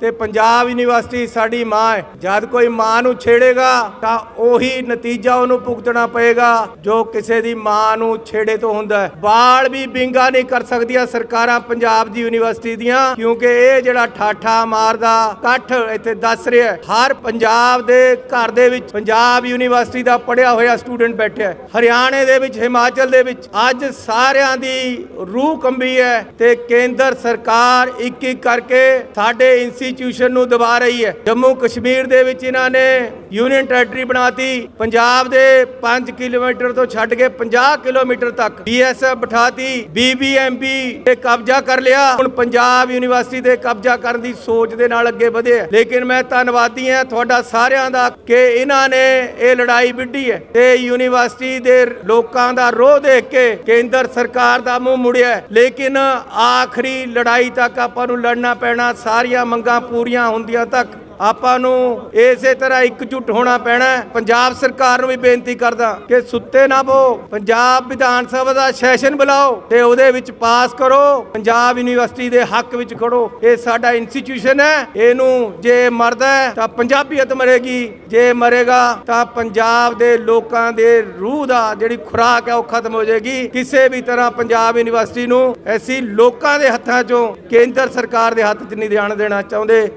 ਤੇ ਪੰਜਾਬ ਯੂਨੀਵਰਸਿਟੀ ਸਾਡੀ ਮਾਂ ਹੈ। ਜਦ ਕੋਈ ਮਾਂ ਨੂੰ ਛੇੜੇਗਾ, ਤਾਂ ਉਹੀ ਨਤੀਜਾ ਉਹਨੂੰ ਭੁਗਤਣਾ ਪਏਗਾ, ਜੋ ਕਿਸੇ ਦੀ ਮਾਂ ਨੂੰ ਛੇੜੇ ਤੋਂ ਹੁੰਦਾ ਹੈ। ਬਾਲ ਵੀ ਬਿੰਗਾ ਨਹੀਂ ਕਰ ਸਕਦੀਆਂ ਸਰਕਾਰਾਂ ਪੰਜਾਬ ਦੀ ਯੂਨੀਵਰਸਿਟੀ ਦੀਆਂ, ਕਿਉਂਕਿ ਇਹ ਜਿਹੜਾ ਠਾਠਾ ਮਾਰਦਾ, ਇਕੱਠ ਇੱਥੇ ਦੱਸ ਰਿਹਾ ਹਰ ਪੰਜਾਬ ਦੇ ਘਰ ਦੇ ਵਿੱਚ ਪੰਜਾਬ ਯੂਨੀਵਰਸਿਟੀ ਦਾ ਪੜਿਆ ਹੋਇਆ ਸਟੂਡੈਂਟ ਬੈਠਿਆ ਹੈ। ਹਰਿਆਣੇ ਦੇ ਵਿੱਚ, ਹਿਮਾਚਲ ਦੇ ਵਿੱਚ, ਅੱਜ ਸਾਰਿਆਂ ਦੀ ਰੂਹ ਕੰਬੀ ਹੈ ਤੇ ਕੇਂਦਰ ਸਰਕਾਰ ਇੱਕ ਇੱਕ ਕਰਕੇ ਸਾਡੇ ਇੰਸਟੀਚਿਊਸ਼ਨ ਨੂੰ ਦਬਾ ਰਹੀ ਹੈ। ਜੰਮੂ ਕਸ਼ਮੀਰ ਦੇ ਵਿੱਚ ਇਹਨਾਂ ਨੇ ਯੂਨੀਅਨ ਟੈਰੀਟਰੀ ਬਣਾਤੀ। ਪੰਜਾਬ ਦੇ 5 ਕਿਲੋਮੀਟਰ ਤੋਂ ਛੱਡ ਕੇ 50 ਕਿਲੋਮੀਟਰ ਤੱਕ ਬੀਐਸਐਫ ਬਿਠਾਤੀ। ਬੀਬੀਐਮਪੀ ਤੇ ਕਬਜ਼ਾ ਕਰ ਲਿਆ। ਹੁਣ ਪੰਜਾਬ ਯੂਨੀਵਰਸਿਟੀ ਤੇ ਕਬਜ਼ਾ ਕਰਨ ਦੀ ਸੋਚ ਦੇ ਨਾਲ ਅੱਗੇ ਵਧੇ ਲੇਕਿਨ ਮੈਂ ਧੰਨਵਾਦੀ ਹਾਂ ਤੁਹਾਡਾ ਸਾਰਿਆਂ ਦਾ ਕਿ ਇਹਨਾਂ ਨੇ ਇਹ ਲੜਾਈ ਵਿੱਢੀ ਹੈ ਤੇ ਯੂਨੀਵਰਸਿਟੀ ਦੇ ਲੋਕਾਂ ਦਾ ਰੋਹ ਦੇਖ ਕੇ ਕੇਂਦਰ ਸਰਕਾਰ ਦਾ ਮੂੰਹ ਮੁੜਿਆ ਲੇਕਿਨ ਆਖਰੀ ਲੜਾਈ ਤੱਕ ਆਪਾਂ ਨੂੰ ਲੜਨਾ ਪੈਣਾ, ਸਾਰੀਆਂ ਮੰਗਾਂ ਪੂਰੀਆਂ ਹੁੰਦੀਆਂ ਤੱਕ ਆਪਾਂ ਨੂੰ ਇਸੇ ਤਰ੍ਹਾਂ ਇਕਜੁੱਟ ਹੋਣਾ ਪੈਣਾ ਪੰਜਾਬ ਸਰਕਾਰ ਨੂੰ ਵੀ ਬੇਨਤੀ ਕਰਦਾ ਕਿ ਸੁੱਤੇ ਨਾ ਬੋ ਪੰਜਾਬ ਵਿਧਾਨ ਸਭਾ ਦਾ ਸੈਸ਼ਨ ਬੁਲਾਓ ਤੇ ਉਹਦੇ ਵਿੱਚ ਪਾਸ ਕਰੋ। ਪੰਜਾਬ ਯੂਨੀਵਰਸਿਟੀ ਦੇ ਹੱਕ ਵਿੱਚ ਖੜੋ। ਇਹ ਸਾਡਾ ਇੰਸਟੀਚਿਊਸ਼ਨ ਹੈ। ਇਹਨੂੰ ਜੇ ਮਰਦਾ ਤਾਂ ਪੰਜਾਬੀਅਤ ਮਰੇਗੀ। ਜੇ ਮਰੇਗਾ ਤਾਂ ਪੰਜਾਬ ਦੇ ਲੋਕਾਂ ਦੇ ਰੂਹ ਦਾ ਜਿਹੜੀ ਖੁਰਾਕ ਹੈ ਉਹ ਖਤਮ ਹੋ ਜਾਏਗੀ। ਕਿਸੇ ਵੀ ਤਰ੍ਹਾਂ ਪੰਜਾਬ ਯੂਨੀਵਰਸਿਟੀ ਨੂੰ ਅਸੀਂ ਲੋਕਾਂ ਦੇ ਹੱਥਾਂ 'ਚੋਂ ਕੇਂਦਰ ਸਰਕਾਰ ਦੇ ਹੱਥ 'ਚ ਨਹੀਂ ਜਾਣ ਦੇਣਾ ਚਾਹੁੰਦੇ।